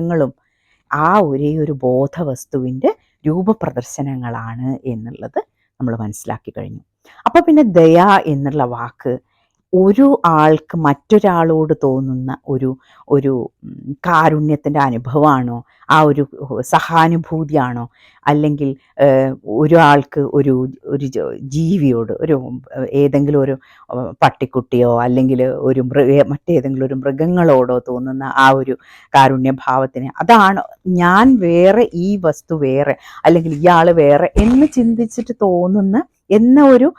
ങ്ങളും ആ ഒരേ ഒരു ബോധവസ്തുവിന്റെ രൂപപ്രദർശനങ്ങളാണ് എന്നുള്ളത് നമ്മൾ മനസ്സിലാക്കി കഴിഞ്ഞു. അപ്പോൾ പിന്നെ ദയ എന്നുള്ള വാക്ക് ഒരു ആൾക്ക് മറ്റൊരാളോട് തോന്നുന്ന ഒരു ഒരു കാരുണ്യത്തിന്റെ അനുഭവമാണോ? ആ ഒരു സഹാനുഭൂതിയാണോ? അല്ലെങ്കിൽ ഒരാൾക്ക് ഒരു ഒരു ജീവിയോട് ഒരു ഏതെങ്കിലും ഒരു പട്ടിക്കുട്ടിയോ അല്ലെങ്കിൽ ഒരു മൃഗ മറ്റേതെങ്കിലും ഒരു മൃഗങ്ങളോടോ തോന്നുന്ന ആ ഒരു കാരുണ്യഭാവത്തിന് അതാണ് ഞാൻ വേറെ ഈ വസ്തു വേറെ അല്ലെങ്കിൽ ഇയാൾ വേറെ എന്ന് ചിന്തിച്ചിട്ട് തോന്നുന്ന എന്ന ഒരു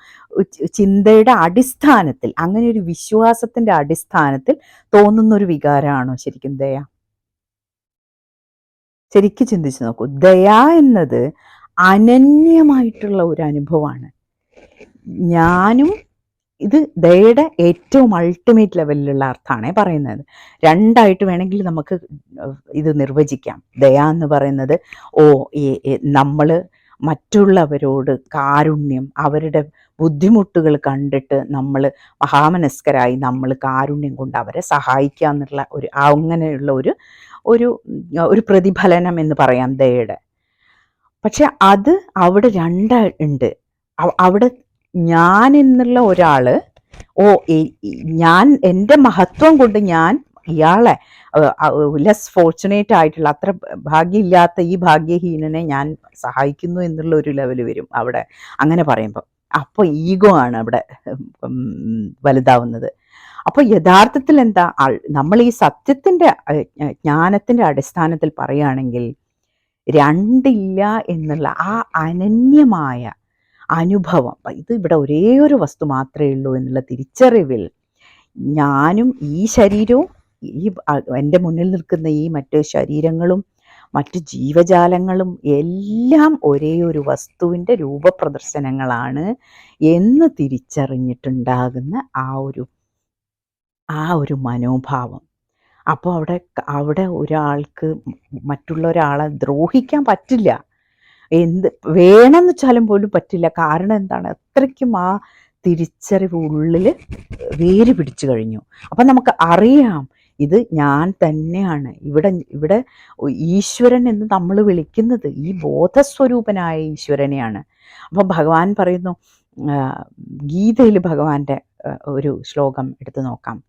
ചിന്തയുടെ അടിസ്ഥാനത്തിൽ അങ്ങനെ ഒരു വിശ്വാസത്തിന്റെ അടിസ്ഥാനത്തിൽ തോന്നുന്ന ഒരു വികാരമാണോ ശരിക്കും ദയ? ശരിക്കും ചിന്തിച്ചു നോക്കൂ. ദയ എന്നത് അനന്യമായിട്ടുള്ള ഒരു അനുഭവമാണ്. ഞാനും ഇത് ദയയുടെ ഏറ്റവും അൾട്ടിമേറ്റ് ലെവലിലുള്ള അർത്ഥമാണ് പറയുന്നത്. രണ്ടായിട്ട് വേണമെങ്കിൽ നമുക്ക് ഇത് നിർവചിക്കാം. ദയ എന്ന് പറയുന്നത് ഓ നമ്മൾ മറ്റുള്ളവരോട് കാരുണ്യം അവരുടെ ബുദ്ധിമുട്ടുകൾ കണ്ടിട്ട് നമ്മൾ മഹാമനസ്കരായി നമ്മൾ കാരുണ്യം കൊണ്ട് അവരെ സഹായിക്കുക എന്നുള്ള ഒരു അങ്ങനെയുള്ള ഒരു ഒരു ഒരു പ്രതിഫലനം എന്ന് പറയാം ദയയുടെ. പക്ഷെ അത് അവിടെ രണ്ട ഉണ്ട്. അവിടെ ഞാൻ എന്നുള്ള ഒരാൾ ഓ ഞാൻ എന്റെ മഹത്വം കൊണ്ട് ഞാൻ ഇയാളെ ലെസ് ഫോർച്ചുനേറ്റ് ആയിട്ടുള്ള അത്ര ഭാഗ്യമില്ലാത്ത ഈ ഭാഗ്യഹീനനെ ഞാൻ സഹായിക്കുന്നു എന്നുള്ള ഒരു ലെവൽ വരും അവിടെ. അങ്ങനെ പറയുമ്പോൾ അപ്പോൾ ഈഗോ ആണ് അവിടെ വലുതാവുന്നത്. അപ്പോൾ യഥാർത്ഥത്തിൽ എന്താ? നമ്മൾ ഈ സത്യത്തിന്റെ ജ്ഞാനത്തിന്റെ അടിസ്ഥാനത്തിൽ പറയുകയാണെങ്കിൽ രണ്ടില്ല എന്നുള്ള ആ അനന്യമായ അനുഭവം ഇത് ഇവിടെ ഒരേ ഒരു വസ്തു മാത്രമേ ഉള്ളൂ എന്നുള്ള തിരിച്ചറിവിൽ ഞാനും ഈ ശരീരവും ഈ എന്റെ മുന്നിൽ നിൽക്കുന്ന ഈ മറ്റ് ശരീരങ്ങളും മറ്റ് ജീവജാലങ്ങളും എല്ലാം ഒരേ ഒരു വസ്തുവിന്റെ രൂപപ്രദർശനങ്ങളാണ് എന്ന് തിരിച്ചറിഞ്ഞിട്ടുണ്ടാകുന്ന ആ ഒരു ആ ഒരു മനോഭാവം. അപ്പോൾ അവിടെ അവിടെ ഒരാൾക്ക് മറ്റുള്ള ഒരാളെ ദ്രോഹിക്കാൻ പറ്റില്ല. എന്ത് വേണമെന്ന് വെച്ചാലും പോലും പറ്റില്ല. കാരണം എന്താണ്? അത്രയ്ക്കും ആ തിരിച്ചറിവ് ഉള്ളിൽ വേര് പിടിച്ചു കഴിഞ്ഞു. അപ്പം നമുക്ക് അറിയാം ഇത് ഞാൻ തന്നെയാണ്. ഇവിടെ ഇവിടെ ഈശ്വരൻ എന്ന് നമ്മൾ വിളിക്കുന്നത് ഈ ബോധസ്വരൂപനായ ഈശ്വരനെയാണ്. അപ്പോൾ ഭഗവാൻ പറയുന്നു ഗീതയിൽ ഭഗവാന്റെ ഒരു ശ്ലോകം എടുത്തു നോക്കാം.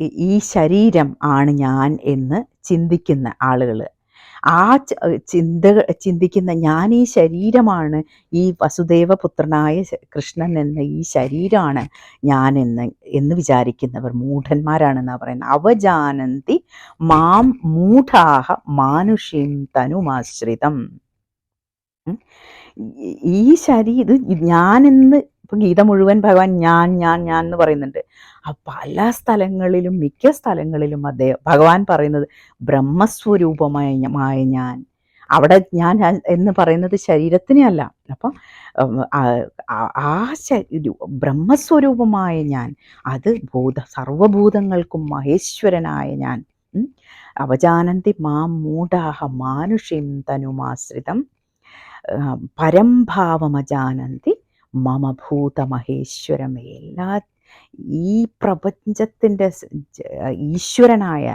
ഈ- ഈ ശരീരം ആണ് ഞാൻ എന്ന് ചിന്തിക്കുന്ന ആളുകൾ ആ ചിന്ത ചിന്തിക്കുന്ന ഞാൻ ഈ ശരീരമാണ് ഈ വസുദേവ പുത്രനായ കൃഷ്ണൻ എന്ന ഈ ശരീരമാണ് ഞാൻ എന്ന് എന്ന് വിചാരിക്കുന്നവർ മൂഢന്മാരാണെന്നാണ് പറയുന്നത്. അവജാനന്തി മാം മൂഢാഹ മാനുഷ്യം തനുമാശ്രിതം. ഈ- ശരീരം ഞാനെന്ന് ഇപ്പൊ ഗീത മുഴുവൻ ഭഗവാൻ ഞാൻ ഞാൻ ഞാൻ എന്ന് പറയുന്നുണ്ട്. ആ പല സ്ഥലങ്ങളിലും മിക്ക സ്ഥലങ്ങളിലും അദ്ദേഹം ഭഗവാൻ പറയുന്നത് ബ്രഹ്മസ്വരൂപമായ മായ ഞാൻ. അവിടെ ഞാൻ എന്ന് പറയുന്നത് ശരീരത്തിനെ അല്ല. അപ്പം ആ- ബ്രഹ്മസ്വരൂപമായ ഞാൻ അത് ഭൂത സർവഭൂതങ്ങൾക്കും മഹേശ്വരനായ ഞാൻ. അവജാനന്തി മാം മൂഢാഹ മാനുഷീം തനുമാശ്രിതം. പരംഭാവമജാനന്തി മമ ഭൂതമഹേശ്വരം എല്ലാ ഈ പ്രപഞ്ചത്തിന്റെ ഈശ്വരനായ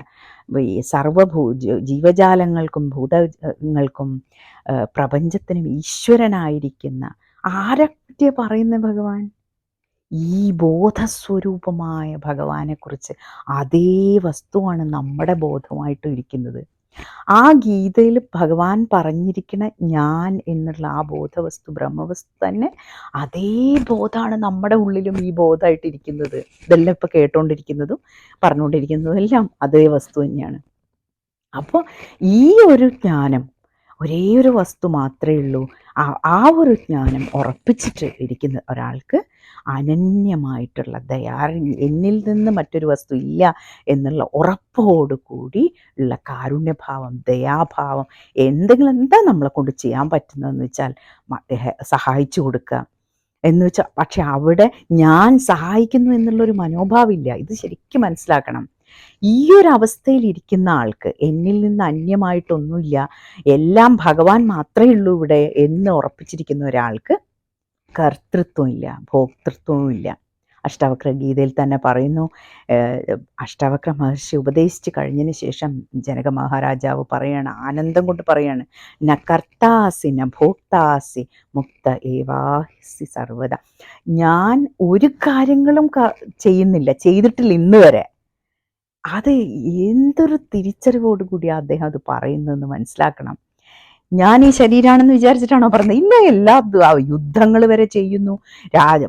സർവഭൂ ജീവജാലങ്ങൾക്കും ഭൂതങ്ങൾക്കും പ്രപഞ്ചത്തിനും ഈശ്വരനായിരിക്കുന്ന ആരൊക്കെ പറയുന്ന ഭഗവാൻ? ഈ ബോധസ്വരൂപമായ ഭഗവാനെക്കുറിച്ച് അതേ വസ്തുവാണ് നമ്മുടെ ബോധമായിട്ട് ഇരിക്കുന്നത്. ആ ഗീതയിൽ ഭഗവാൻ പറഞ്ഞിരിക്കുന്ന ഞാൻ എന്നുള്ള ആ ബോധവസ്തു ബ്രഹ്മവസ്തു തന്നെ അതേ ബോധമാണ് നമ്മുടെ ഉള്ളിലും ഈ ബോധമായിട്ടിരിക്കുന്നത്. ഇതെല്ലാം ഇപ്പം കേട്ടോണ്ടിരിക്കുന്നതും പറഞ്ഞുകൊണ്ടിരിക്കുന്നതും എല്ലാം അതേ വസ്തു തന്നെയാണ്. അപ്പോൾ ഈ ഒരു ജ്ഞാനം ഒരേ ഒരു വസ്തു മാത്രമേ ഉള്ളൂ. ആ ആ ഒരു ജ്ഞാനം ഉറപ്പിച്ചിട്ട് ഇരിക്കുന്ന ഒരാൾക്ക് അനന്യമായിട്ടുള്ള ദയാ എന്നിൽ നിന്ന് മറ്റൊരു വസ്തു ഇല്ല എന്നുള്ള ഉറപ്പോടുകൂടി ഉള്ള കാരുണ്യഭാവം ദയാഭാവം എന്തെങ്കിലും എന്താ നമ്മളെ കൊണ്ട് ചെയ്യാൻ പറ്റുന്നതെന്ന് വെച്ചാൽ സഹായിച്ചു കൊടുക്കുക. എന്ന് വെച്ചാൽ പക്ഷെ അവിടെ ഞാൻ സഹായിക്കുന്നു എന്നുള്ളൊരു മനോഭാവമില്ല ഇത് ശരിക്കും മനസ്സിലാക്കണം. ഈ ഒരു അവസ്ഥയിൽ ഇരിക്കുന്ന ആൾക്ക് എന്നിൽ നിന്ന് അന്യമായിട്ടൊന്നുമില്ല. എല്ലാം ഭഗവാൻ മാത്രമേ ഉള്ളൂ ഇവിടെ എന്ന് ഉറപ്പിച്ചിരിക്കുന്ന ഒരാൾക്ക് കർത്തൃത്വം ഇല്ല ഭോക്തൃത്വവും ഇല്ല അഷ്ടാവക്ര ഗീതയിൽ തന്നെ പറയുന്നു അഷ്ടാവക്ര മഹർഷി ഉപദേശിച്ച് കഴിഞ്ഞതിന് ശേഷം ജനക മഹാരാജാവ് പറയാണ് ആനന്ദം കൊണ്ട് പറയാണ് ന കർത്താസി ന ഭോക്താസി മുക്ത ഏവാസി സർവത ഞാൻ ഒരു കാര്യങ്ങളും ചെയ്യുന്നില്ല ചെയ്തിട്ടില്ല ഇന്ന് വരെ. അത് എന്തൊരു തിരിച്ചറിവോടുകൂടി അദ്ദേഹം അത് പറയുന്നതെന്ന് മനസ്സിലാക്കണം. ഞാൻ ഈ ശരീരമാണെന്ന് വിചാരിച്ചിട്ടാണോ പറഞ്ഞത് ഇല്ല എല്ലാ യുദ്ധങ്ങൾ വരെ ചെയ്യുന്നു. രാജ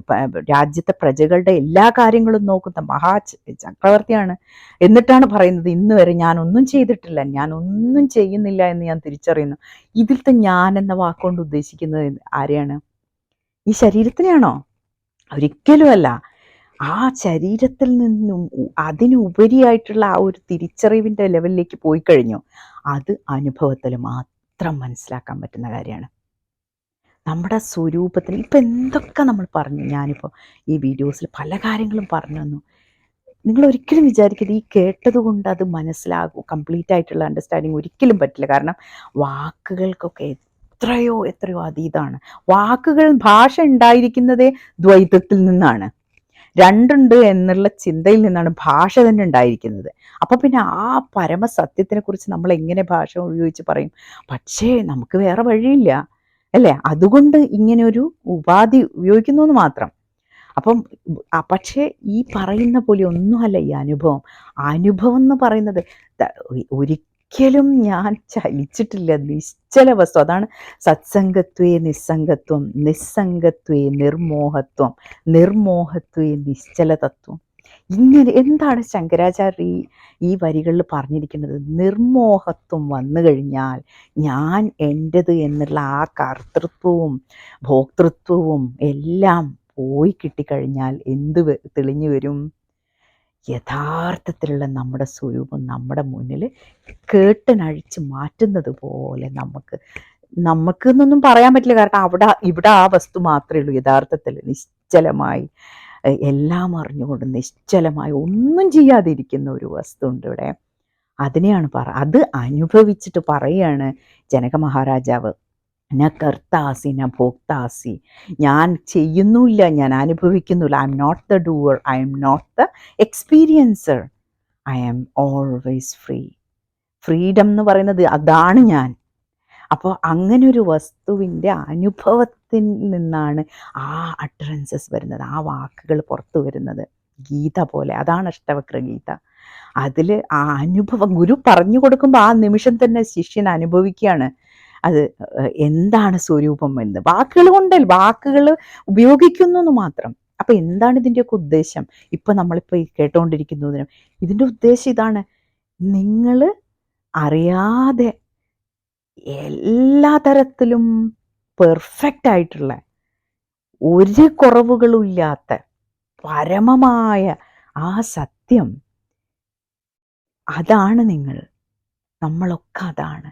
രാജ്യത്തെ പ്രജകളുടെ എല്ലാ കാര്യങ്ങളും നോക്കുന്ന മഹാ ചക്രവർത്തിയാണ്. എന്നിട്ടാണ് പറയുന്നത് ഇന്ന് വരെ ഒന്നും ചെയ്തിട്ടില്ല ഞാൻ ഒന്നും ചെയ്യുന്നില്ല എന്ന് ഞാൻ തിരിച്ചറിയുന്നു. ഇതിലത്തെ ഞാൻ എന്ന വാക്കുകൊണ്ട് ഉദ്ദേശിക്കുന്നത് ആരെയാണ്? ഈ ശരീരത്തിനെയാണോ? ഒരിക്കലുമല്ല. ആ ശരീരത്തിൽ നിന്നും അതിനുപരിയായിട്ടുള്ള ആ ഒരു തിരിച്ചറിവിന്റെ ലെവലിലേക്ക് പോയി കഴിഞ്ഞു. അത് അനുഭവത്തിൽ മാത്രം മനസ്സിലാക്കാൻ പറ്റുന്ന കാര്യമാണ്. നമ്മുടെ സ്വരൂപത്തിൽ ഇപ്പം എന്തൊക്കെ നമ്മൾ പറഞ്ഞു? ഞാനിപ്പോൾ ഈ വീഡിയോസിൽ പല കാര്യങ്ങളും പറഞ്ഞു തന്നു. നിങ്ങൾ ഒരിക്കലും വിചാരിക്കരുത്. ഈ കേട്ടതുകൊണ്ട് അത് മനസ്സിലാകും. കംപ്ലീറ്റ് ആയിട്ടുള്ള അണ്ടർസ്റ്റാൻഡിങ് ഒരിക്കലും പറ്റില്ല. കാരണം വാക്കുകൾക്കൊക്കെ എത്രയോ എത്രയോ അതീതാണ്. വാക്കുകൾ ഭാഷ ഉണ്ടായിരിക്കുന്നതേ ദ്വൈതത്തിൽ നിന്നാണ്. രണ്ടുണ്ട് എന്നുള്ള ചിന്തയിൽ നിന്നാണ് ഭാഷ തന്നെ ഉണ്ടായിരിക്കുന്നത്. അപ്പൊ പിന്നെ ആ പരമസത്യത്തിനെ കുറിച്ച് നമ്മൾ എങ്ങനെ ഭാഷ ഉപയോഗിച്ച് പറയും? പക്ഷേ നമുക്ക് വേറെ വഴിയില്ല. അല്ലേ? അതുകൊണ്ട് ഇങ്ങനെ ഒരു ഉപാധി ഉപയോഗിക്കുന്നു എന്ന് മാത്രം. അപ്പം പക്ഷേ ഈ പറയുന്ന പോലെ ഒന്നുമല്ല ഈ അനുഭവം. അനുഭവം എന്ന് പറയുന്നത് ത- ഒരിക്കലും ഞാൻ ചലിച്ചിട്ടില്ല. നിശ്ചല വസ്തു അതാണ് സത്സംഗത്വേ നിസ്സംഗത്വം നിസ്സംഗത്വേ നിർമോഹത്വം നിർമോഹത്വേ നിശ്ചല തത്വം ഇങ്ങനെ എന്താണ് ശങ്കരാചാര്യ ഈ ഈ വരികളിൽ പറഞ്ഞിരിക്കുന്നത്? നിർമോഹത്വം വന്നു കഴിഞ്ഞാൽ ഞാൻ എന്റെത് എന്നുള്ള ആ കർത്തൃത്വവും ഭോക്തൃത്വവും എല്ലാം പോയി കിട്ടിക്കഴിഞ്ഞാൽ എന്ത് തെളിഞ്ഞു വരും? യഥാർത്ഥത്തിലുള്ള നമ്മുടെ സ്വരൂപം നമ്മുടെ മുന്നിൽ കേട്ടനഴിച്ച് മാറ്റുന്നത് പോലെ നമുക്ക് നമുക്ക് എന്നൊന്നും പറയാൻ പറ്റില്ല. കാരണം അവിടെ ഇവിടെ ആ വസ്തു മാത്രമേ ഉള്ളൂ. യഥാർത്ഥത്തിൽ നിശ്ചലമായി എല്ലാം അറിഞ്ഞുകൊണ്ട് നിശ്ചലമായി ഒന്നും ചെയ്യാതിരിക്കുന്ന ഒരു വസ്തു ഉണ്ട് ഇവിടെ. അതിനെയാണ് പറ അത് അനുഭവിച്ചിട്ട് പറയാണ് ജനക മഹാരാജാവ് ന കർത്താസി ന ഭോക്താസി. ഞാൻ ചെയ്യുന്നില്ല ഞാൻ അനുഭവിക്കുന്നില്ല. I am not the doer I am not the experiencer I am always free freedom എന്ന് പറയുന്നത് അതാണ് ഞാൻ. അപ്പോൾ അങ്ങനെ ഒരു വസ്തുവിന്റെ അനുഭവത്തിൽ നിന്നാണ് ആ അട്രൻസസ് വരുന്നത് ആ വാക്കുകൾ പുറത്തു വരുന്നത്. ഗീത പോലെ അതാണ് അഷ്ടവക്ര ഗീത. അതിൽ ആ അനുഭവം ഗുരു പറഞ്ഞു കൊടുക്കുമ്പോൾ ആ നിമിഷം തന്നെ ശിഷ്യൻ അനുഭവിക്കുകയാണ്. അത് എന്താണ് സ്വരൂപം എന്ന്? വാക്കുകൾ കൊണ്ടല്ല വാക്കുകൾ ഉപയോഗിക്കുന്നു എന്ന് മാത്രം. അപ്പൊ എന്താണ് ഇതിന്റെയൊക്കെ ഉദ്ദേശം? ഇപ്പൊ നമ്മളിപ്പോ ഈ ഇതിന്റെ ഉദ്ദേശം ഇതാണ് നിങ്ങൾ അറിയാതെ എല്ലാ തരത്തിലും പെർഫെക്റ്റ് ആയിട്ടുള്ള ഒരു കുറവുകളും ഇല്ലാത്ത പരമമായ ആ സത്യം അതാണ് നിങ്ങൾ. നമ്മളൊക്കെ അതാണ്.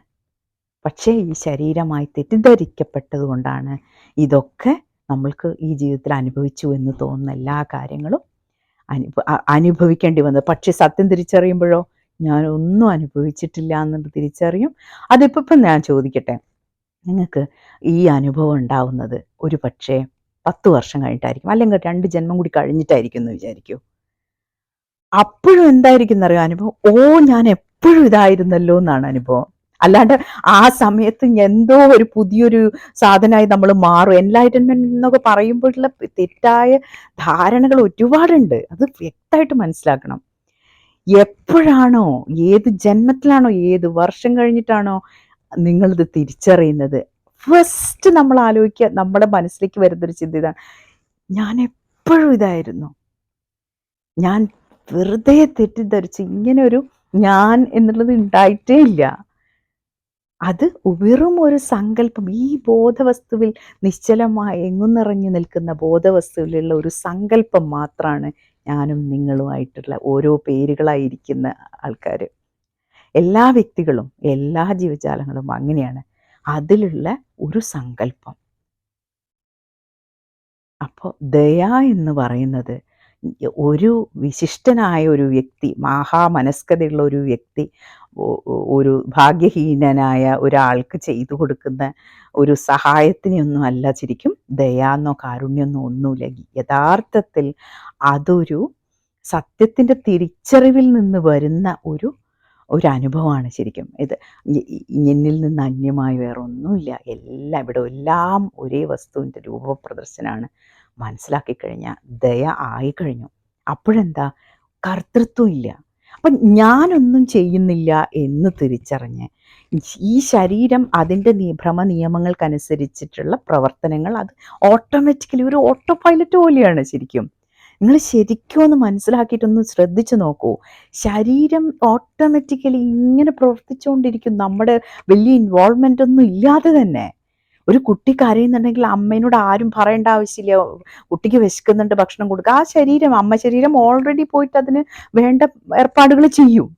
പക്ഷേ ഈ ശരീരമായി തെറ്റിദ്ധരിക്കപ്പെട്ടതുകൊണ്ടാണ് ഇതൊക്കെ നമ്മൾക്ക് ഈ ജീവിതത്തിൽ അനുഭവിച്ചു എന്ന് തോന്നുന്ന എല്ലാ കാര്യങ്ങളും അനുഭ അനുഭവിക്കേണ്ടി വന്നത്. പക്ഷെ സത്യം തിരിച്ചറിയുമ്പോഴോ? ഞാൻ ഒന്നും അനുഭവിച്ചിട്ടില്ല എന്നുള്ളത് തിരിച്ചറിയും. അതിപ്പോൾ ഞാൻ ചോദിക്കട്ടെ. നിങ്ങൾക്ക് ഈ അനുഭവം ഉണ്ടാവുന്നത് ഒരു പക്ഷേ പത്ത് വർഷം കഴിഞ്ഞിട്ടായിരിക്കും. അല്ലെങ്കിൽ രണ്ട് ജന്മം കൂടി കഴിഞ്ഞിട്ടായിരിക്കും എന്ന് വിചാരിക്കൂ. അപ്പോഴും എന്തായിരിക്കും എന്നറിയോ അനുഭവം? ഓ ഞാൻ എപ്പോഴും ഇതായിരുന്നല്ലോ എന്നാണ് അനുഭവം. അല്ലാണ്ട് ആ സമയത്ത് എന്തോ ഒരു പുതിയൊരു സാധനമായി നമ്മൾ മാറും. എൻലൈറ്റൻമെന്റ് എന്നൊക്കെ പറയുമ്പോഴുള്ള തെറ്റായ ധാരണകൾ ഒരുപാടുണ്ട്. അത് വ്യക്തമായിട്ട് മനസ്സിലാക്കണം. എപ്പോഴാണോ ഏത് ജന്മത്തിലാണോ ഏത് വർഷം കഴിഞ്ഞിട്ടാണോ നിങ്ങളിത് തിരിച്ചറിയുന്നത്? ഫസ്റ്റ് നമ്മൾ ആലോചിക്കുക നമ്മുടെ മനസ്സിലേക്ക് വരുന്നൊരു ചിന്ത ഇതാണ്. ഞാൻ എപ്പോഴും ഇതായിരുന്നു. ഞാൻ വെറുതെ തെറ്റിദ്ധരിച്ച് ഇങ്ങനെ ഒരു ഞാൻ എന്നുള്ളത് ഉണ്ടായിട്ടേ ഇല്ല. അത് വെറും ഒരു സങ്കല്പം. ഈ ബോധവസ്തുവിൽ നിശ്ചലമായി എങ്ങും നിറഞ്ഞു നിൽക്കുന്ന ബോധവസ്തുവിലുള്ള ഒരു സങ്കല്പം മാത്രമാണ് ഞാനും നിങ്ങളുമായിട്ടുള്ള ഓരോ പേരുകളായിരിക്കുന്ന ആൾക്കാർ എല്ലാ വ്യക്തികളും എല്ലാ ജീവജാലങ്ങളും അങ്ങനെയാണ് അതിലുള്ള ഒരു സങ്കല്പം. അപ്പോൾ ദയ എന്ന് പറയുന്നത് ഒരു വിശിഷ്ടനായ ഒരു വ്യക്തി മഹാമനസ്കതയുള്ള ഒരു വ്യക്തി ഒരു ഭാഗ്യഹീനനായ ഒരാൾക്ക് ചെയ്തു കൊടുക്കുന്ന ഒരു സഹായത്തിനൊന്നും അല്ല ശരിക്കും ദയാന്നോ കാരുണ്യമെന്നോ ഒന്നുമില്ല യഥാർത്ഥത്തിൽ അതൊരു സത്യത്തിന്റെ തിരിച്ചറിവിൽ നിന്ന് വരുന്ന ഒരു ഒരു അനുഭവമാണ് ശരിക്കും. ഇത് എന്നിൽ നിന്ന് അന്യമായി വേറെ ഒന്നുമില്ല എല്ലാം ഇവിടെ എല്ലാം ഒരേ വസ്തുവിന്റെ രൂപപ്രദർശനമാണ്. മനസ്സിലാക്കി കഴിഞ്ഞാൽ ദയ ആയിക്കഴിഞ്ഞു. അപ്പോഴെന്താ? കർത്തൃത്വം ഇല്ല അപ്പം ഞാനൊന്നും ചെയ്യുന്നില്ല എന്ന് തിരിച്ചറിഞ്ഞ് ഈ ശരീരം അതിന്റെ ഭ്രമ നിയമങ്ങൾക്കനുസരിച്ചിട്ടുള്ള പ്രവർത്തനങ്ങൾ അത് ഓട്ടോമാറ്റിക്കലി ഒരു ഓട്ടോ പൈലറ്റ് പോലെയാണ് ശരിക്കും. നിങ്ങൾ ശരിക്കും ഒന്ന് മനസ്സിലാക്കിയിട്ടൊന്ന് ശ്രദ്ധിച്ചു നോക്കൂ. ശരീരം ഓട്ടോമാറ്റിക്കലി ഇങ്ങനെ പ്രവർത്തിച്ചുകൊണ്ടിരിക്കും. നമ്മുടെ വലിയ ഇൻവോൾവ്മെന്റ് ഒന്നും ഇല്ലാതെ തന്നെ. ഒരു കുട്ടി കരയുന്നുണ്ടെങ്കിൽ അമ്മേനോട് ആരും പറയേണ്ട ആവശ്യമില്ല. കുട്ടിക്ക് വിശക്കുന്നുണ്ട് ഭക്ഷണം കൊടുക്കുക ആ ശരീരം അമ്മ ശരീരം ഓൾറെഡി പോയിട്ട് അതിന് വേണ്ട ഏർപ്പാടുകൾ ചെയ്യും.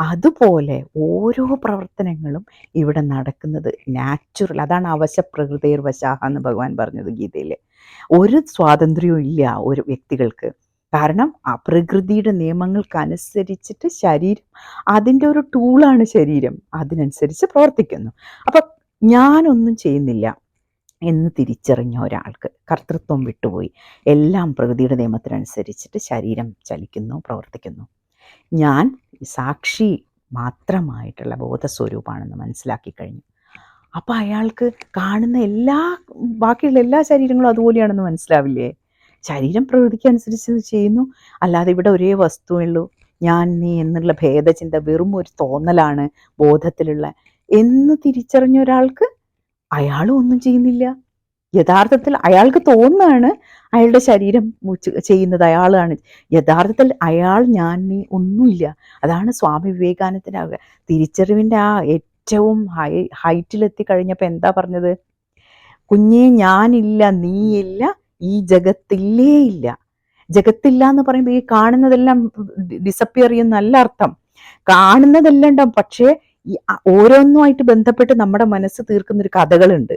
അതുപോലെ ഓരോ പ്രവർത്തനങ്ങളും ഇവിടെ നടക്കുന്നത് നാച്ചുറൽ അതാണ് അവശ പ്രകൃതിർ വശാഹ എന്ന് ഭഗവാൻ പറഞ്ഞത് ഗീതയിൽ ഒരു സ്വാതന്ത്ര്യവും ഇല്ല ഒരു വ്യക്തികൾക്ക്. കാരണം ആ പ്രകൃതിയുടെ നിയമങ്ങൾക്കനുസരിച്ചിട്ട് ശരീരം അതിന്റെ ഒരു ടൂളാണ് ശരീരം. അതിനനുസരിച്ച് പ്രവർത്തിക്കുന്നു. അപ്പം ഞാനൊന്നും ചെയ്യുന്നില്ല എന്ന് തിരിച്ചറിഞ്ഞ ഒരാൾക്ക് കർത്തൃത്വം വിട്ടുപോയി. എല്ലാം പ്രകൃതിയുടെ നിയമത്തിനനുസരിച്ചിട്ട് ശരീരം ചലിക്കുന്നു പ്രവർത്തിക്കുന്നു. ഞാൻ സാക്ഷി മാത്രമായിട്ടുള്ള ബോധസ്വരൂപമാണെന്ന് മനസ്സിലാക്കി കഴിഞ്ഞു. അപ്പോൾ അയാൾക്ക് കാണുന്ന എല്ലാ ബാക്കിയുള്ള എല്ലാ ശരീരങ്ങളും അതുപോലെയാണെന്ന് മനസ്സിലാവില്ലേ? ശരീരം പ്രകൃതിക്ക് അനുസരിച്ച് ചെയ്യുന്നു. അല്ലാതെ ഇവിടെ ഒരേ വസ്തുവേ ഉള്ളൂ. ഞാൻ നീ എന്നുള്ള ഭേദചിന്ത വെറും ഒരു തോന്നലാണ് ബോധത്തിലുള്ള എന്ന് തിരിച്ചറിഞ്ഞ ഒരാൾക്ക് അയാളും ഒന്നും ചെയ്യുന്നില്ല. യഥാർത്ഥത്തിൽ അയാൾക്ക് തോന്നുകയാണ് അയാളുടെ ശരീരം ചെയ്യുന്നത് അയാളാണ്. യഥാർത്ഥത്തിൽ അയാൾ ഞാൻ ഒന്നുമില്ല. അതാണ് സ്വാമി വിവേകാനന്ദന തിരിച്ചറിവിന്റെ ആ ഏറ്റവും ഹൈ ഹൈറ്റിലെത്തി കഴിഞ്ഞപ്പോൾ എന്താ പറഞ്ഞത്? കുഞ്ഞെ ഞാനില്ല നീയില്ല ഈ ജഗത്തില്ലേ ഇല്ല. ജഗത്തില്ല എന്ന് പറയുമ്പോൾ ഈ കാണുന്നതെല്ലാം ഡിസപ്പിയർ ചെയ്യുന്നല്ല അർത്ഥം. കാണുന്നതെല്ലാം ഉണ്ടാവും. പക്ഷേ ഈ ഓരോന്നുമായിട്ട് ബന്ധപ്പെട്ട് നമ്മുടെ മനസ്സ് തീർക്കുന്ന ഒരു കഥകളുണ്ട്.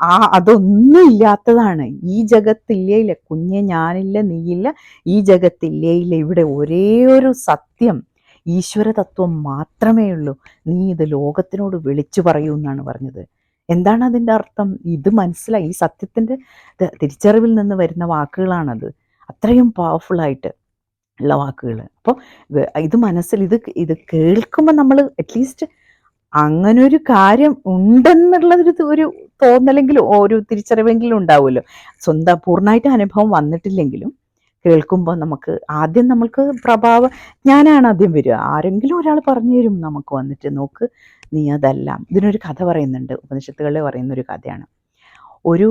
ആ അതൊന്നും ഇല്ലാത്തതാണ് ഈ ജഗത്തില്ലേ ഇല്ല കുഞ്ഞെ ഞാനില്ല നീയില്ല. ഈ ജഗത്തില്ലേ ഇല്ല ഇവിടെ ഒരേ ഒരു സത്യം ഈശ്വര തത്വം മാത്രമേ ഉള്ളൂ. നീ ഇത് ലോകത്തിനോട് വിളിച്ചു പറയൂ എന്നാണ് പറഞ്ഞത്. എന്താണ് അതിന്റെ അർത്ഥം? ഇത് മനസ്സിലായി. ഈ സത്യത്തിന്റെ തിരിച്ചറിവിൽ നിന്ന് വരുന്ന വാക്കുകളാണത്. അത്രയും പവർഫുള്ളായിട്ട് ഉള്ള വാക്കുകൾ അപ്പോൾ ഇത് മനസ്സിൽ ഇത് ഇത് കേൾക്കുമ്പോൾ നമ്മൾ അറ്റ്ലീസ്റ്റ് അങ്ങനെ ഒരു കാര്യം ഉണ്ടെന്നുള്ളൊരു ഒരു തോന്നലെങ്കിലും ഒരു തിരിച്ചറിവെങ്കിലും ഉണ്ടാവുമല്ലോ. സ്വന്തം പൂർണമായിട്ട് അനുഭവം വന്നിട്ടില്ലെങ്കിലും കേൾക്കുമ്പോൾ നമുക്ക് ആദ്യം നമ്മൾക്ക് പ്രഭാവം ഞാനാണ് ആദ്യം വരിക. ആരെങ്കിലും ഒരാൾ പറഞ്ഞു തരും നമുക്ക് വന്നിട്ട് നോക്ക് നീ അതല്ല. ഇതിനൊരു കഥ പറയുന്നുണ്ട് ഉപനിഷത്തുകളിൽ പറയുന്ന ഒരു കഥയാണ്. ഒരു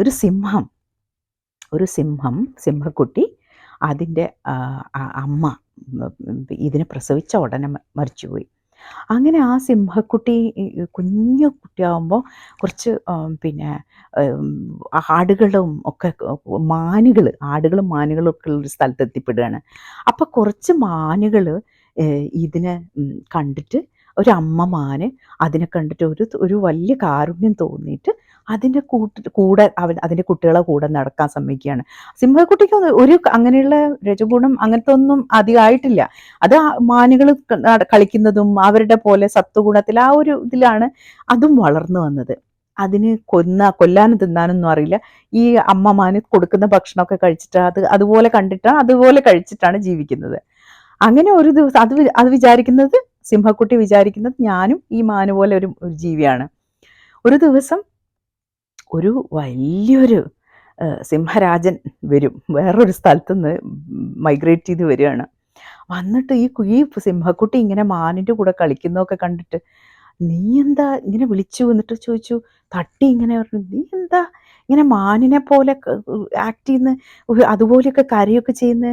ഒരു സിംഹം ഒരു സിംഹം സിംഹക്കുട്ടി അതിന്റെ അമ്മ ഇതിനെ പ്രസവിച്ച ഉടനെ മരിച്ചുപോയി. അങ്ങനെ ആ സിംഹക്കുട്ടി കുഞ്ഞു കുട്ടിയാവുമ്പോൾ കുറച്ച് പിന്നെ ആടുകളും ഒക്കെ മാനുകൾ ആടുകളും മാനുകളും ഒക്കെ ഉള്ളൊരു സ്ഥലത്ത് എത്തിപ്പെടുകയാണ്. അപ്പോൾ കുറച്ച് മാനുകൾ ഇതിനെ കണ്ടിട്ട് ഒരു അമ്മ അതിനെ കണ്ടിട്ട് ഒരു ഒരു വലിയ കാരുണ്യം തോന്നിയിട്ട് അതിന്റെ കൂട്ട് കൂടെ അവൻ അതിന്റെ കുട്ടികളെ കൂടെ നടക്കാൻ സമ്മതിക്കുകയാണ്. സിംഹക്കുട്ടിക്ക് ഒരു അങ്ങനെയുള്ള രജഗുണം അങ്ങനത്തെ ഒന്നും അധികമായിട്ടില്ല. അത് മാനുകൾ കളിക്കുന്നതും അവരുടെ പോലെ സത്വഗുണത്തിൽ ആ ഒരു ഇതിലാണ് അതും വളർന്നു വന്നത്. അതിന് കൊന്ന കൊല്ലാനും തിന്നാനൊന്നും അറിയില്ല. ഈ അമ്മമാന് കൊടുക്കുന്ന ഭക്ഷണമൊക്കെ കഴിച്ചിട്ട് അത് അതുപോലെ കണ്ടിട്ടാണ് അതുപോലെ കഴിച്ചിട്ടാണ് ജീവിക്കുന്നത്. അങ്ങനെ ഒരു ദിവസം അത് അത് വിചാരിക്കുന്നത് സിംഹക്കുട്ടി വിചാരിക്കുന്നത് ഞാനും ഈ മാനു പോലെ ഒരു ഒരു ജീവിയാണ്. ഒരു ദിവസം ഒരു വലിയൊരു സിംഹരാജൻ വരും. വേറൊരു സ്ഥലത്തു നിന്ന് മൈഗ്രേറ്റ് ചെയ്ത് വരികയാണ്. വന്നിട്ട് ഈ ഈ സിംഹക്കുട്ടി ഇങ്ങനെ മാനിന്റെ കൂടെ കളിക്കുന്നതൊക്കെ കണ്ടിട്ട് നീ എന്താ ഇങ്ങനെ വിളിച്ചു എന്നിട്ട് ചോദിച്ചു തട്ടി ഇങ്ങനെ പറഞ്ഞു നീ എന്താ ഇങ്ങനെ മാനിനെ പോലെ ആക്ട് ചെയ്യുന്ന അതുപോലെയൊക്കെ കരയൊക്കെ ചെയ്യുന്ന?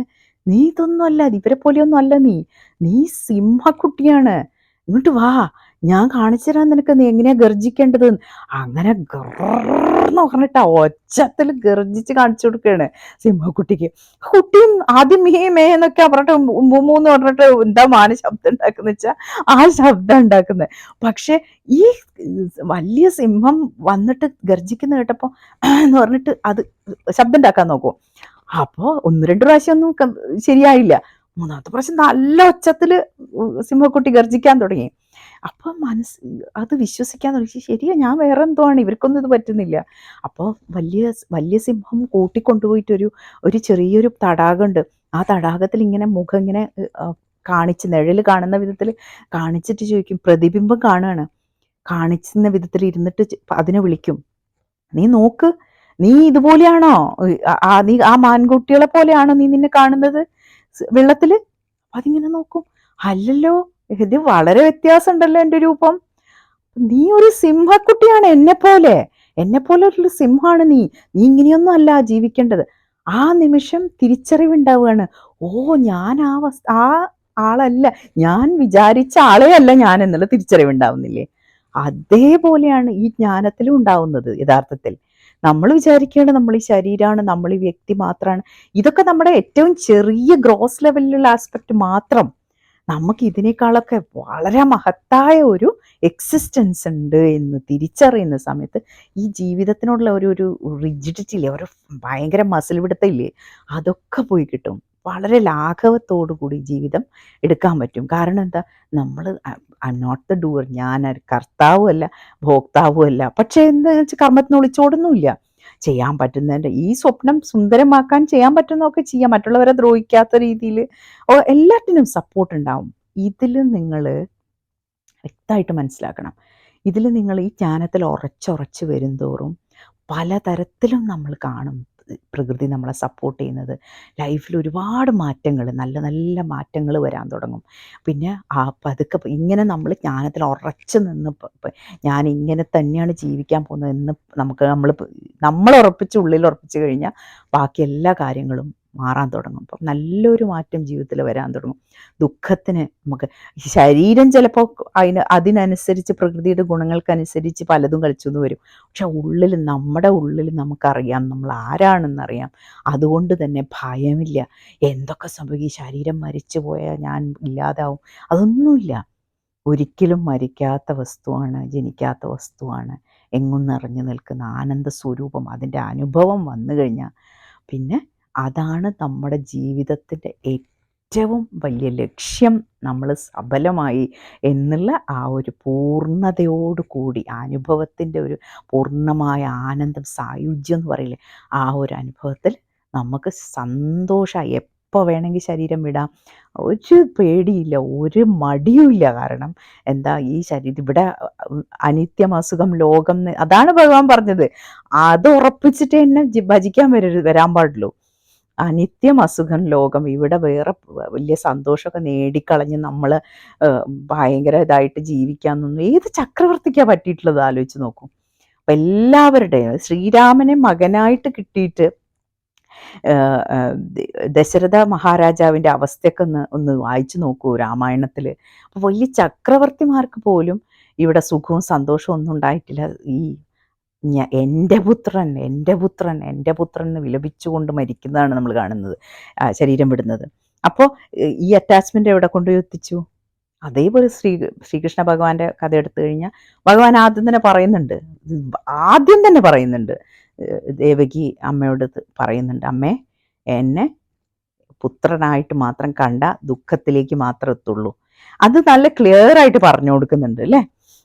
നീ ഇതൊന്നും അല്ല ഇവരെ പോലെയൊന്നും അല്ല നീ. നീ സിംഹക്കുട്ടിയാണ്. ഇങ്ങോട്ട് വാ. ഞാൻ കാണിച്ചു തരാൻ നിനക്ക് നീ എങ്ങനെയാ ഗർജിക്കേണ്ടത്. അങ്ങനെ ഗർന്ന് പറഞ്ഞിട്ടാ ഒച്ചത്തിൽ ഗർജിച്ച് കാണിച്ചു കൊടുക്കുകയാണ് സിംഹക്കുട്ടിക്ക്. കുട്ടിയും ആദ്യം മേ മേ എന്നൊക്കെ പറഞ്ഞിട്ട് മൂന്ന് പറഞ്ഞിട്ട് എന്താ മാന ശബ്ദം ഉണ്ടാക്കുന്ന വെച്ചാൽ ആ ശബ്ദം ഉണ്ടാക്കുന്നത് പക്ഷെ ഈ വലിയ സിംഹം വന്നിട്ട് ഗർജിക്കുന്ന കേട്ടപ്പോൾ എന്ന് പറഞ്ഞിട്ട് അത് ശബ്ദം ഉണ്ടാക്കാൻ നോക്കും. അപ്പോൾ ഒന്ന് രണ്ട് പ്രാവശ്യം ഒന്നും ശരിയായില്ല. മൂന്നാമത്തെ പ്രാവശ്യം നല്ല ഒച്ചത്തിൽ സിംഹക്കുട്ടി ഗർജിക്കാൻ തുടങ്ങി. അപ്പൊ മനസ്സ് അത് വിശ്വസിക്കാൻ തുടങ്ങി. ശരിയാ ഞാൻ വേറെ എന്തോ ആണ് ഇവർക്കൊന്നും ഇത് പറ്റുന്നില്ല. അപ്പോൾ വലിയ വലിയ സിംഹം കൂട്ടിക്കൊണ്ടുപോയിട്ടൊരു ഒരു ചെറിയൊരു തടാകമുണ്ട് ആ തടാകത്തിൽ ഇങ്ങനെ മുഖം ഇങ്ങനെ കാണിച്ച് നിഴൽ കാണുന്ന വിധത്തിൽ കാണിച്ചിട്ട് ചോദിക്കും പ്രതിബിംബം കാണുകയാണ് കാണിച്ചുന്ന വിധത്തിൽ ഇരുന്നിട്ട് അതിനെ വിളിക്കും. നീ നോക്ക് നീ ഇതുപോലെയാണോ? ആ നീ ആ മാൻകുട്ടികളെ പോലെയാണോ നീ നിന്നെ കാണുന്നത്? വെള്ളത്തിൽ? അതിങ്ങനെ നോക്കും. അല്ലല്ലോ ഇത് വളരെ വ്യത്യാസം ഉണ്ടല്ലോ എന്റെ രൂപം. നീ ഒരു സിംഹക്കുട്ടിയാണ് എന്നെ പോലെ എന്നെ പോലെ ഒരു സിംഹമാണ് നീ. നീ ഇങ്ങനെയൊന്നും അല്ല ജീവിക്കേണ്ടത്. ആ നിമിഷം തിരിച്ചറിവുണ്ടാവുകയാണ്. ഓ ഞാൻ ആ വസ് ആ ആളല്ല. ഞാൻ വിചാരിച്ച ആളെ അല്ല ഞാൻ എന്നുള്ള തിരിച്ചറിവുണ്ടാവുന്നില്ലേ? അതേപോലെയാണ് ഈ ജ്ഞാനത്തിലും ഉണ്ടാവുന്നത് യഥാർത്ഥത്തിൽ. നമ്മൾ വിചാരിക്കേണ്ട നമ്മൾ ഈ ശരീരമാണ് നമ്മൾ ഈ വ്യക്തി മാത്രമാണ് ഇതൊക്കെ നമ്മുടെ ഏറ്റവും ചെറിയ ഗ്രോസ് ലെവലിലുള്ള ആസ്പെക്ട് മാത്രം നമുക്ക് ഇതിനേക്കാളൊക്കെ വളരെ മഹത്തായ ഒരു എക്സിസ്റ്റൻസ് ഉണ്ട് എന്ന് തിരിച്ചറിയുന്ന സമയത്ത് ഈ ജീവിതത്തിനോടുള്ള ഒരു ഒരു റിജിഡിറ്റി ഇല്ലേ ഒരു ഭയങ്കര മസിൽ പിടുത്തമില്ലേ അതൊക്കെ പോയി കിട്ടും. വളരെ ലാഘവത്തോടു കൂടി ജീവിതം എടുക്കാൻ പറ്റും. കാരണം എന്താ? നമ്മൾ ഐ നോട്ട് ദ ഡൂർ ഞാൻ കർത്താവും അല്ല ഭോക്താവും അല്ല. പക്ഷേ എന്താ വെച്ചാൽ കർമ്മത്തിന് ഒളിച്ചോടുന്നുമില്ല. ചെയ്യാൻ പറ്റുന്നതിന്റെ ഈ സ്വപ്നം സുന്ദരമാക്കാൻ ചെയ്യാൻ പറ്റുന്നതൊക്കെ ചെയ്യാം. മറ്റുള്ളവരെ ദ്രോഹിക്കാത്ത രീതിയിൽ. എല്ലാറ്റിനും സപ്പോർട്ട് ഉണ്ടാവും. ഇതിൽ നിങ്ങൾ വ്യക്തമായിട്ട് മനസ്സിലാക്കണം. ഇതിൽ നിങ്ങൾ ഈ ജ്ഞാനത്തിൽ ഉറച്ചുറച്ച് വരും തോറും പലതരത്തിലും നമ്മൾ കാണും. പ്രകൃതി നമ്മളെ സപ്പോർട്ട് ചെയ്യുന്നത്. ലൈഫിൽ ഒരുപാട് മാറ്റങ്ങൾ നല്ല നല്ല മാറ്റങ്ങൾ വരാൻ തുടങ്ങും. പിന്നെ ആ പതുക്കെ ഇങ്ങനെ നമ്മൾ ജ്ഞാനത്തിൽ ഉറച്ചു നിന്ന് ഞാൻ ഇങ്ങനെ തന്നെയാണ് ജീവിക്കാൻ പോകുന്നത് എന്ന് നമുക്ക് നമ്മൾ നമ്മൾ ഉറപ്പിച്ച് ഉള്ളിൽ ഉറപ്പിച്ച് കഴിഞ്ഞാൽ ബാക്കി എല്ലാ കാര്യങ്ങളും മാറാൻ തുടങ്ങും. അപ്പം നല്ലൊരു മാറ്റം ജീവിതത്തിൽ വരാൻ തുടങ്ങും. ദുഃഖത്തിന് നമുക്ക് ശരീരം ചിലപ്പോൾ അതിന് അതിനനുസരിച്ച് പ്രകൃതിയുടെ ഗുണങ്ങൾക്കനുസരിച്ച് പലതും കളിച്ചു എന്ന് വരും. പക്ഷെ ഉള്ളിൽ നമ്മുടെ ഉള്ളിൽ നമുക്കറിയാം നമ്മൾ ആരാണെന്നറിയാം. അതുകൊണ്ട് തന്നെ ഭയമില്ല. എന്തൊക്കെ സംഭവിക്കും? ശരീരം മരിച്ചു പോയാൽ ഞാൻ ഇല്ലാതാവും. അതൊന്നുമില്ല. ഒരിക്കലും മരിക്കാത്ത വസ്തുവാണ് ജനിക്കാത്ത വസ്തുവാണ് എങ്ങും നിറഞ്ഞു നിൽക്കുന്ന ആനന്ദ സ്വരൂപം അതിന്റെ അനുഭവം വന്നു കഴിഞ്ഞാൽ. പിന്നെ അതാണ് നമ്മുടെ ജീവിതത്തിന്റെ ഏറ്റവും വലിയ ലക്ഷ്യം. നമ്മൾ സഫലമായി എന്നുള്ള ആ ഒരു പൂർണതയോടുകൂടി അനുഭവത്തിന്റെ ഒരു പൂർണമായ ആനന്ദം സായുജ്യം എന്ന് പറയില്ലേ ആ ഒരു അനുഭവത്തിൽ നമുക്ക് സന്തോഷമായി എപ്പോൾ വേണമെങ്കിൽ ശരീരം വിടാം. ഒരു പേടിയില്ല ഒരു മടിയുമില്ല കാരണം എന്താ ഈ ശരീരം ഇവിടെ അനിത്യം അസുഖം ലോകം അതാണ് ഭഗവാൻ പറഞ്ഞത്. അത് ഉറപ്പിച്ചിട്ട് എന്നെ ഭജിക്കാൻ വരരുത് വരാൻ പാടുള്ളൂ. അനിത്യം അസുഖം ലോകം ഇവിടെ വേറെ വലിയ സന്തോഷമൊക്കെ നേടിക്കളഞ്ഞ് നമ്മൾ ഭയങ്കര ഇതായിട്ട് ജീവിക്കാന്നൊന്നും ഏത് ചക്രവർത്തിക്കാ പറ്റിയിട്ടുള്ളത് ആലോചിച്ച് നോക്കും. അപ്പം എല്ലാവരുടെയും ശ്രീരാമനെ മകനായിട്ട് കിട്ടിയിട്ട് ദശരഥ മഹാരാജാവിന്റെ അവസ്ഥയൊക്കെ ഒന്ന് ഒന്ന് വായിച്ചു നോക്കൂ രാമായണത്തിൽ അപ്പോൾ വലിയ ചക്രവർത്തിമാർക്ക് പോലും ഇവിടെ സുഖവും സന്തോഷവും ഒന്നും ഉണ്ടായിട്ടില്ല. ഈ ഞ- എന്റെ പുത്രൻ എന്റെ പുത്രൻ എന്റെ പുത്രൻ എന്ന് വിലപിച്ചുകൊണ്ട് മരിക്കുന്നതാണ് നമ്മൾ കാണുന്നത് ശരീരം വിടുന്നത്. അപ്പോൾ ഈ അറ്റാച്ച്മെന്റ് എവിടെ കൊണ്ടുപോയി എത്തിച്ചു? അതേപോലെ ശ്രീ ശ്രീകൃഷ്ണ ഭഗവാന്റെ കഥ എടുത്തു കഴിഞ്ഞാൽ ഭഗവാൻ ആദ്യം തന്നെ പറയുന്നുണ്ട് ആദ്യം തന്നെ പറയുന്നുണ്ട് ദേവകി അമ്മയോട് പറയുന്നുണ്ട് അമ്മേ എന്നെ പുത്രനായിട്ട് മാത്രം കണ്ട ദുഃഖത്തിലേക്ക് മാത്രം എത്തുള്ളൂ. അത് നല്ല ക്ലിയർ ആയിട്ട് പറഞ്ഞു കൊടുക്കുന്നുണ്ട് അല്ലേ?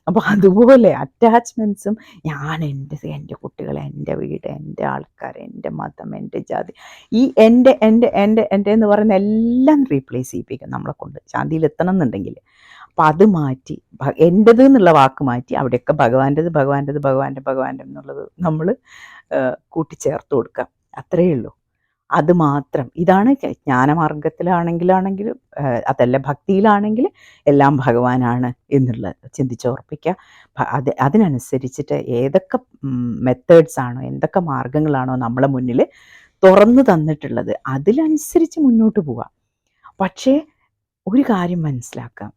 അപ്പോൾ അതുപോലെ അറ്റാച്ച്മെന്റ്സും ഞാൻ എന്റെ എന്റെ കുട്ടികൾ എന്റെ വീട് എന്റെ ആൾക്കാർ എന്റെ മതം എന്റെ ജാതി ഈ എന്റെ എന്റെ എന്റെ എന്റെ എന്ന് പറയുന്ന എല്ലാം റീപ്ലേസ് ചെയ്യിപ്പിക്കും നമ്മളെ കൊണ്ട്. ശാന്തിയിൽ എത്തണം എന്നുണ്ടെങ്കിൽ. അപ്പം അത് മാറ്റി എന്റെത് എന്നുള്ള വാക്ക് മാറ്റി അവിടെയൊക്കെ ഭഗവാന്റെത് ഭഗവാന്റെത് ഭഗവാന്റെ ഭഗവാന്റെ എന്നുള്ളത് നമ്മൾ കൂട്ടിച്ചേർത്ത് കൊടുക്കുക. അത്രയേ ഉള്ളൂ. അത് മാത്രം. ഇതാണ് ജ്ഞാനമാർഗത്തിലാണെങ്കിലാണെങ്കിലും അതല്ല ഭക്തിയിലാണെങ്കിൽ എല്ലാം ഭഗവാനാണ് എന്നുള്ളത് ചിന്തിച്ചുറപ്പിക്കുക ഭ- അത് അതിനനുസരിച്ചിട്ട് ഏതൊക്കെ മെത്തേഡ്സ് ആണോ എന്തൊക്കെ മാർഗങ്ങളാണോ നമ്മളെ മുന്നിൽ തുറന്നു തന്നിട്ടുള്ളത് അതിലനുസരിച്ച് മുന്നോട്ട് പോവാം പക്ഷേ ഒരു കാര്യം മനസ്സിലാക്കാം.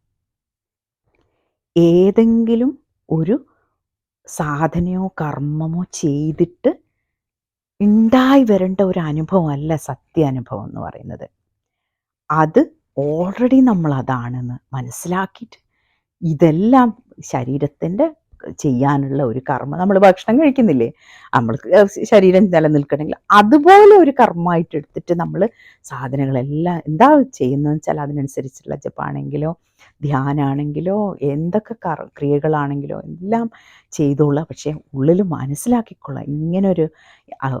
ഏതെങ്കിലും ഒരു സാധനയോ കർമ്മമോ ചെയ്തിട്ട് ഉണ്ടായി വരേണ്ട ഒരു അനുഭവമല്ല സത്യാനുഭവം എന്ന് പറയുന്നത്. അത് ഓൾറെഡി നമ്മൾ അതാണെന്ന് മനസ്സിലാക്കിയിട്ട് ഇതെല്ലാം ശരീരത്തിന്റെ ചെയ്യാനുള്ള ഒരു കർമ്മം നമ്മൾ ഭക്ഷണം കഴിക്കുന്നില്ലേ? നമ്മൾക്ക് ശരീരം നിലനിൽക്കണമെങ്കിൽ അതുപോലെ ഒരു കർമ്മമായിട്ട് എടുത്തിട്ട് നമ്മൾ സാധനങ്ങളെല്ലാം എന്താ ചെയ്യുന്നതെന്ന് വെച്ചാൽ അതിനനുസരിച്ചുള്ള ജപ്പാണെങ്കിലോ ധ്യാനാണെങ്കിലോ എന്തൊക്കെ കർ ക്രിയകളാണെങ്കിലോ എല്ലാം ചെയ്തോളാം. പക്ഷേ ഉള്ളിൽ മനസ്സിലാക്കിക്കൊള്ളാം. ഇങ്ങനൊരു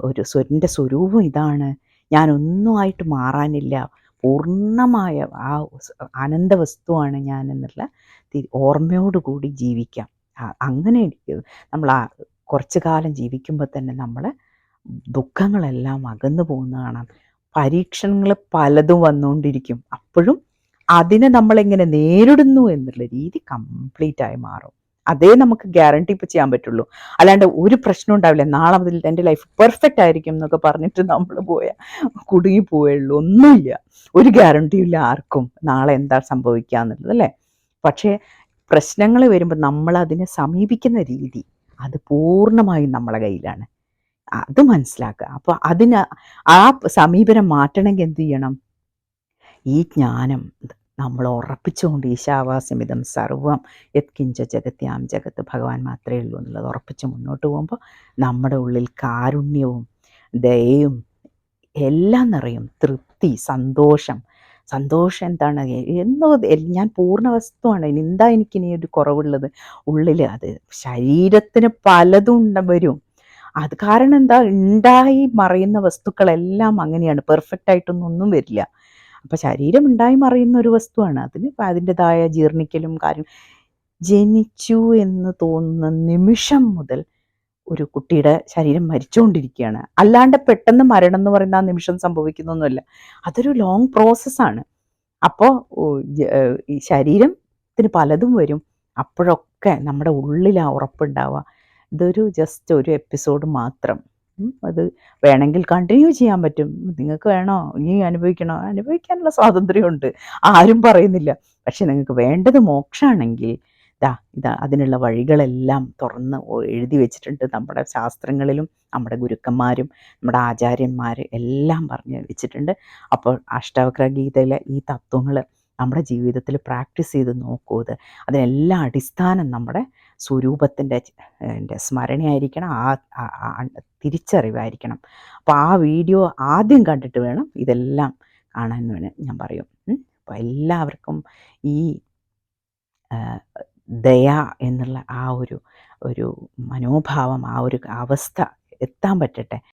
ഒരു സ്വരന്റെ സ്വരൂപം ഇതാണ്. ഞാനൊന്നുമായിട്ട് മാറാനില്ല. പൂർണമായ ആ ആനന്ദ വസ്തുവാണ് ഞാൻ എന്നുള്ള ഓർമ്മയോടുകൂടി ജീവിക്കാം. അങ്ങനെ നമ്മൾ ആ കുറച്ച് കാലം ജീവിക്കുമ്പോൾ തന്നെ നമ്മൾ ദുഃഖങ്ങളെല്ലാം അകന്നു പോകുന്ന കാണാം. പരീക്ഷണങ്ങൾ പലതും വന്നുകൊണ്ടിരിക്കും അപ്പോഴും അതിനെ നമ്മളെങ്ങനെ നേരിടുന്നു എന്നുള്ള രീതി കംപ്ലീറ്റ് ആയി മാറും. അതേ നമുക്ക് ഗ്യാരണ്ടി ഇപ്പം ചെയ്യാൻ പറ്റുള്ളൂ. അല്ലാണ്ട് ഒരു പ്രശ്നം ഉണ്ടാവില്ല. നാളെ മുതൽ എന്റെ ലൈഫ് പെർഫെക്റ്റ് ആയിരിക്കും എന്നൊക്കെ പറഞ്ഞിട്ട് നമ്മൾ പോയ കുടുങ്ങി പോവുള്ളൂ ഒന്നുമില്ല. ഒരു ഗ്യാരണ്ടിയും ഇല്ല ആർക്കും നാളെ എന്താ സംഭവിക്കുക എന്നുള്ളത് അല്ലേ? പക്ഷേ പ്രശ്നങ്ങൾ വരുമ്പോൾ നമ്മൾ അതിനെ സമീപിക്കുന്ന രീതി അത് പൂർണമായും നമ്മളെ കയ്യിലാണ്. അത് മനസ്സിലാക്കുക. അപ്പോൾ അതിന് ആ സമീപനം മാറ്റണമെങ്കിൽ എന്ത് ചെയ്യണം? ഈ ജ്ഞാനം നമ്മൾ ഉറപ്പിച്ചുകൊണ്ട് ഈശാവാസമിതം സർവം യത്കിഞ്ച ജഗത്യാം ജഗത്ത് ഭഗവാൻ മാത്രമേ ഉള്ളൂ എന്നുള്ളത് ഉറപ്പിച്ച് മുന്നോട്ട് പോകുമ്പോൾ നമ്മുടെ ഉള്ളിൽ കാരുണ്യവും ദയയും എല്ലാം നിറയും. തൃപ്തി സന്തോഷം സന്തോഷം എന്താണ്? എന്നോ ഞാൻ പൂർണ വസ്തുവാണ്. ഇനി എന്താ എനിക്ക് ഇനി ഒരു കുറവുള്ളത്? ഉള്ളിൽ അത് ശരീരത്തിന് പലതും ഉണ്ട വരും. അത് കാരണം എന്താ? ഉണ്ടായി മറയുന്ന വസ്തുക്കളെല്ലാം അങ്ങനെയാണ്. പെർഫെക്റ്റ് ആയിട്ടൊന്നും ഒന്നും വരില്ല. അപ്പം ശരീരം ഉണ്ടായി മറയുന്ന ഒരു വസ്തുവാണ്. അതിന് അതിന്റെതായ ജീർണിക്കലും കാര്യം. ജനിച്ചു എന്ന് തോന്നുന്ന നിമിഷം മുതൽ ഒരു കുട്ടിയുടെ ശരീരം മരിച്ചുകൊണ്ടിരിക്കുകയാണ്. അല്ലാണ്ട് പെട്ടെന്ന് മരണം എന്ന് പറയുന്ന ആ നിമിഷം സംഭവിക്കുന്നൊന്നുമല്ല. അതൊരു ലോങ് പ്രോസസ്സാണ് അപ്പോൾ ഈ ശരീരത്തിന് പലതും വരും. അപ്പോഴൊക്കെ നമ്മുടെ ഉള്ളിൽ ആ ഉറപ്പുണ്ടാവുക. ഇതൊരു ജസ്റ്റ് ഒരു എപ്പിസോഡ് മാത്രം. അത് വേണമെങ്കിൽ കണ്ടിന്യൂ ചെയ്യാൻ പറ്റും. നിങ്ങൾക്ക് വേണോ? ഇനി അനുഭവിക്കണോ? അനുഭവിക്കാനുള്ള സ്വാതന്ത്ര്യമുണ്ട്. ആരും പറയുന്നില്ല. പക്ഷെ നിങ്ങൾക്ക് വേണ്ടത് മോക്ഷമാണെങ്കിൽ ഇതാ ഇതാ അതിനുള്ള വഴികളെല്ലാം തുറന്ന് എഴുതി വെച്ചിട്ടുണ്ട് നമ്മുടെ ശാസ്ത്രങ്ങളിലും നമ്മുടെ ഗുരുക്കന്മാരും നമ്മുടെ ആചാര്യന്മാർ എല്ലാം പറഞ്ഞു വെച്ചിട്ടുണ്ട്. അപ്പോൾ അഷ്ടാവക്ര ഗീതയിലെ ഈ തത്വങ്ങൾ നമ്മുടെ ജീവിതത്തിൽ പ്രാക്ടീസ് ചെയ്ത് നോക്കൂ അതിനെല്ലാം അടിസ്ഥാനം നമ്മുടെ സ്വരൂപത്തിന്റെ എന്റെ സ്മരണയായിരിക്കണം ആ തിരിച്ചറിവായിരിക്കണം. അപ്പോൾ ആ വീഡിയോ ആദ്യം കണ്ടിട്ട് വേണം ഇതെല്ലാം കാണാൻ വേണം ഞാൻ പറയും. അപ്പോൾ എല്ലാവർക്കും ഈ ദയ എന്നുള്ള ആ ഒരു ഒരു മനോഭാവം ആ ഒരു അവസ്ഥ എത്താൻ പറ്റട്ടെ.